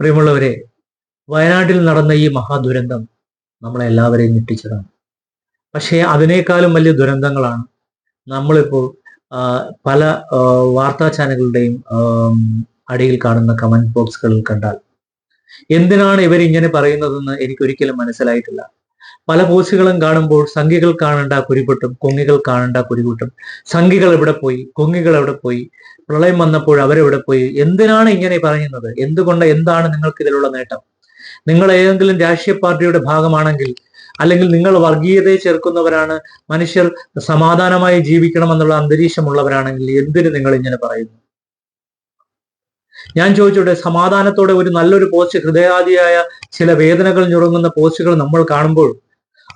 പ്രിയമുള്ളവരെ വയനാട്ടിൽ നടന്ന ഈ മഹാദുരന്തം നമ്മളെ എല്ലാവരെയും ഞെട്ടിച്ചതാണ്. പക്ഷേ അതിനേക്കാളും വലിയ ദുരന്തങ്ങളാണ് നമ്മളിപ്പോൾ പല വാർത്താ ചാനലുകളുടെയും അടിയിൽ കാണുന്ന കമന്റ് ബോക്സുകളിൽ കണ്ടാൽ. എന്തിനാണ് ഇവരിങ്ങനെ പറയുന്നതെന്ന് എനിക്കൊരിക്കലും മനസ്സിലായിട്ടില്ല. പല പോസ്റ്റുകളും കാണുമ്പോൾ സംഖ്യകൾ കാണണ്ട കുരിപൊട്ടും കൊങ്ങികൾ കാണണ്ട കുരിപൊട്ടും. സംഖ്യകൾ എവിടെ പോയി? കൊങ്ങികൾ എവിടെ പോയി? പ്രളയം വന്നപ്പോൾ അവരെവിടെ പോയി? എന്തിനാണ് ഇങ്ങനെ പറയുന്നത്? എന്തുകൊണ്ട് എന്താണ് നിങ്ങൾക്ക് ഇതിലുള്ള നേട്ടം? നിങ്ങൾ ഏതെങ്കിലും രാഷ്ട്രീയ പാർട്ടിയുടെ ഭാഗമാണെങ്കിൽ അല്ലെങ്കിൽ നിങ്ങൾ വർഗീയതയെ ചേർക്കുന്നവരാണ് മനുഷ്യർ സമാധാനമായി ജീവിക്കണമെന്നുള്ള അന്തരീക്ഷമുള്ളവരാണെങ്കിൽ എന്തിന് നിങ്ങൾ ഇങ്ങനെ പറയുന്നു? ഞാൻ ചോദിച്ചോട്ടെ സമാധാനത്തോടെ ഒരു നല്ലൊരു പോസ്റ്റ് ഹൃദയാദിയായ ചില വേദനകൾ ഞുറങ്ങുന്ന പോസ്റ്റുകൾ നമ്മൾ കാണുമ്പോൾ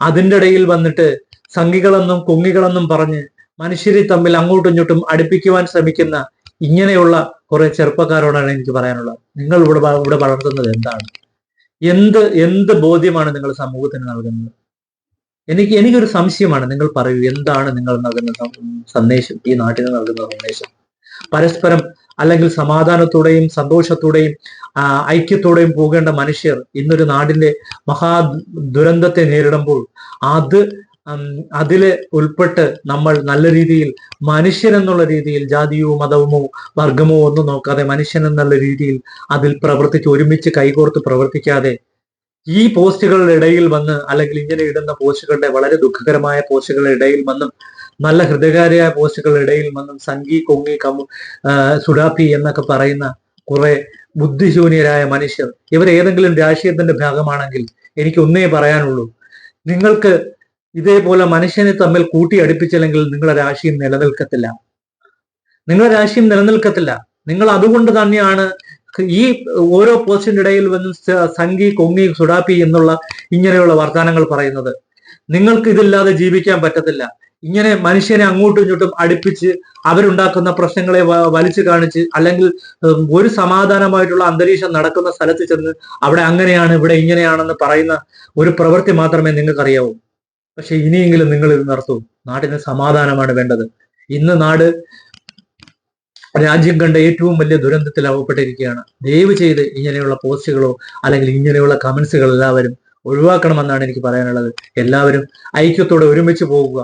അതിന്റെ ഇടയിൽ വന്നിട്ട് സംഘികളെന്നും കൊങ്ങികളെന്നും പറഞ്ഞ് മനുഷ്യരെ തമ്മിൽ അങ്ങോട്ടും ഇങ്ങോട്ടും അടുപ്പിക്കുവാൻ ശ്രമിക്കുന്ന ഇങ്ങനെയുള്ള കുറെ ചെറുപ്പക്കാരോടാണ് എനിക്ക് പറയാനുള്ളത്. നിങ്ങൾ ഇവിടെ ഇവിടെ വളർത്തുന്നത് എന്താണ്? എന്ത് എന്ത് ബോധ്യമാണ് നിങ്ങൾ സമൂഹത്തിന് നൽകുന്നത്? എനിക്ക് എനിക്കൊരു സംശയമാണ്. നിങ്ങൾ പറയൂ എന്താണ് നിങ്ങൾ നൽകുന്ന സന്ദേശം ഈ നാട്ടിന് നൽകുന്ന സന്ദേശം? പരസ്പരം അല്ലെങ്കിൽ സമാധാനത്തോടെയും സന്തോഷത്തോടെയും ഐക്യത്തോടെയും പോകേണ്ട മനുഷ്യർ ഇന്നൊരു നാടിന്റെ മഹാ ദുരന്തത്തെ നേരിടുമ്പോൾ അത് അതിൽ ഉൾപ്പെട്ട് നമ്മൾ നല്ല രീതിയിൽ മനുഷ്യൻ എന്നുള്ള രീതിയിൽ ജാതിയോ മതമോ വർഗമോ ഒന്നും നോക്കാതെ മനുഷ്യൻ എന്നുള്ള രീതിയിൽ അതിൽ പ്രവർത്തിച്ച് ഒരുമിച്ച് കൈകോർത്ത് പ്രവർത്തിക്കാതെ ഈ പോസ്റ്റുകളുടെ ഇടയിൽ വന്ന് അല്ലെങ്കിൽ ഇങ്ങനെ ഇടുന്ന പോസ്റ്റുകളുടെ വളരെ ദുഃഖകരമായ പോസ്റ്റുകളുടെ ഇടയിൽ വന്നും നല്ല ഹൃദയകാരിയായ പോസ്റ്റുകളുടെ ഇടയിൽ വന്നും സംഗി കൊങ്ങി കമു സുഡാപ്പി എന്നൊക്കെ പറയുന്ന കുറെ ബുദ്ധിശൂന്യരായ മനുഷ്യർ. ഇവർ ഏതെങ്കിലും രാഷ്ട്രീയത്തിന്റെ ഭാഗമാണെങ്കിൽ എനിക്ക് ഒന്നേ പറയാനുള്ളൂ. നിങ്ങൾക്ക് ഇതേപോലെ മനുഷ്യനെ തമ്മിൽ കൂട്ടി അടുപ്പിച്ചില്ലെങ്കിൽ നിങ്ങളുടെ രാശിയും നിലനിൽക്കത്തില്ല. നിങ്ങളുടെ രാശിയും നിലനിൽക്കത്തില്ല. നിങ്ങൾ അതുകൊണ്ട് തന്നെയാണ് ഈ ഓരോ പോസ്റ്റിന്റെ ഇടയിൽ വന്ന് സംഗി കൊങ്ങി സുഡാപ്പി എന്നുള്ള ഇങ്ങനെയുള്ള വർത്തമാനങ്ങൾ പറയുന്നത്. നിങ്ങൾക്ക് ഇതില്ലാതെ ജീവിക്കാൻ പറ്റത്തില്ല. ഇങ്ങനെ മനുഷ്യനെ അങ്ങോട്ടും ഇങ്ങോട്ടും അടുപ്പിച്ച് അവരുണ്ടാക്കുന്ന പ്രശ്നങ്ങളെ വലിച്ചു കാണിച്ച് അല്ലെങ്കിൽ ഒരു സമാധാനമായിട്ടുള്ള അന്തരീക്ഷം നടക്കുന്ന സ്ഥലത്ത് ചെന്ന് അവിടെ അങ്ങനെയാണ് ഇവിടെ ഇങ്ങനെയാണെന്ന് പറയുന്ന ഒരു പ്രവൃത്തി മാത്രമേ നിങ്ങൾക്കറിയാവൂ. പക്ഷെ ഇനിയെങ്കിലും നിങ്ങൾ ഇത് നടത്തൂ നാടിന് സമാധാനമാണ് വേണ്ടത്. ഇന്ന് നാട് രാജ്യം കണ്ട ഏറ്റവും വലിയ ദുരന്തത്തിൽ അവപ്പെട്ടിരിക്കുകയാണ് ദയവ് ചെയ്ത് ഇങ്ങനെയുള്ള പോസ്റ്റുകളോ അല്ലെങ്കിൽ ഇങ്ങനെയുള്ള കമന്റ്സുകൾ എല്ലാവരും ഒഴിവാക്കണമെന്നാണ് എനിക്ക് പറയാനുള്ളത്. എല്ലാവരും ഐക്യത്തോടെ ഒരുമിച്ച് പോകുക.